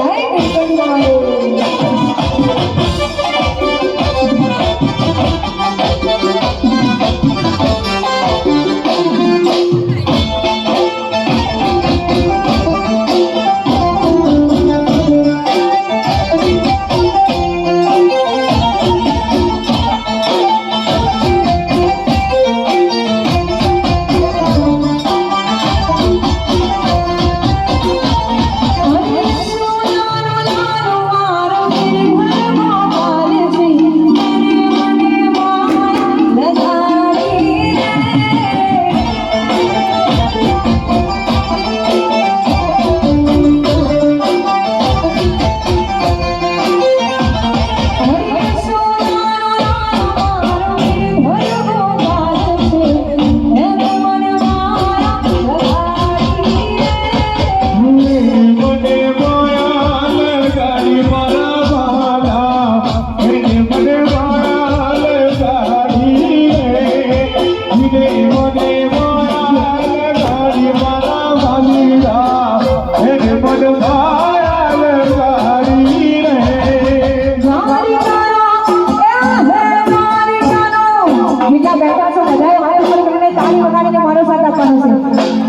যায় પ્રસાદ આપવાનો છે.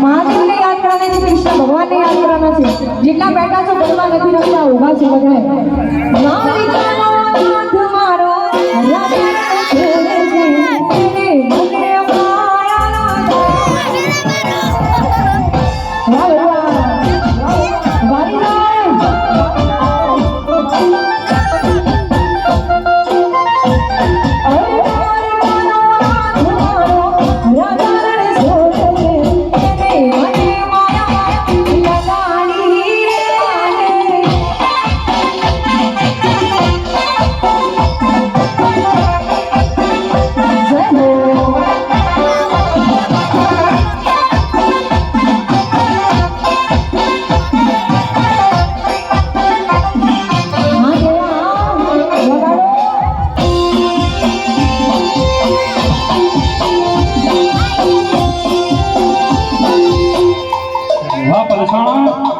મહાદેવને યાદ કરવાના છે છે. જેટલા બેઠા છો બધા નથી રમતા ઊભા છે બધા. વાહ પલસાણા